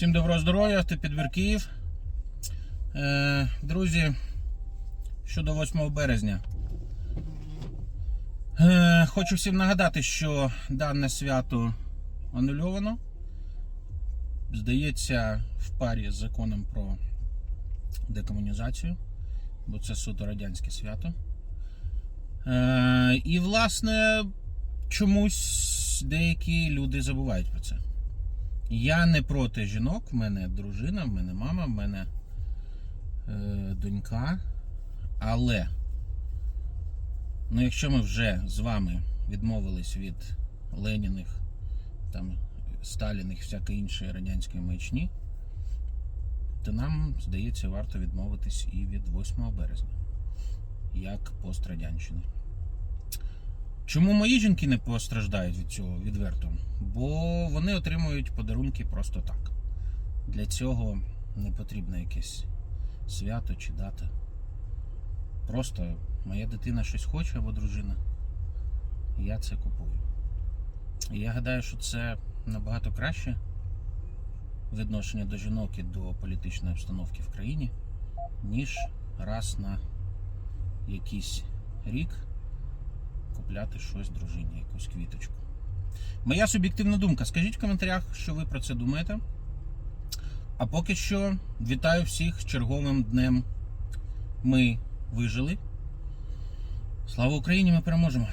Всім доброго здоров'я, автопідбір Київ. Е, друзі, щодо 8 березня. Е, хочу всім нагадати, що дане свято анульовано. Здається, в парі з законом про декомунізацію, бо це суто радянське свято. Е, і, власне, чомусь деякі люди забувають про це. Я не проти жінок, в мене дружина, в мене мама, в мене е, донька. Але, ну, якщо ми вже з вами відмовились від Леніних, там, Сталіних, всякої іншої радянської маячні, то нам, здається, варто відмовитись і від 8 березня, як пострадянщини. Чому мої жінки не постраждають від цього відверто? Бо вони отримують подарунки просто так. Для цього не потрібно якесь свято чи дата. Просто моя дитина щось хоче або дружина. Я це купую. І я гадаю, що це набагато краще відношення до жінок і до політичної обстановки в країні, ніж раз на якийсь рік купляти щось дружині, якусь квіточку. Моя суб'єктивна думка. Скажіть в коментарях, що ви про це думаєте. А поки що вітаю всіх з черговим днем. Ми вижили. Слава Україні! Ми переможемо!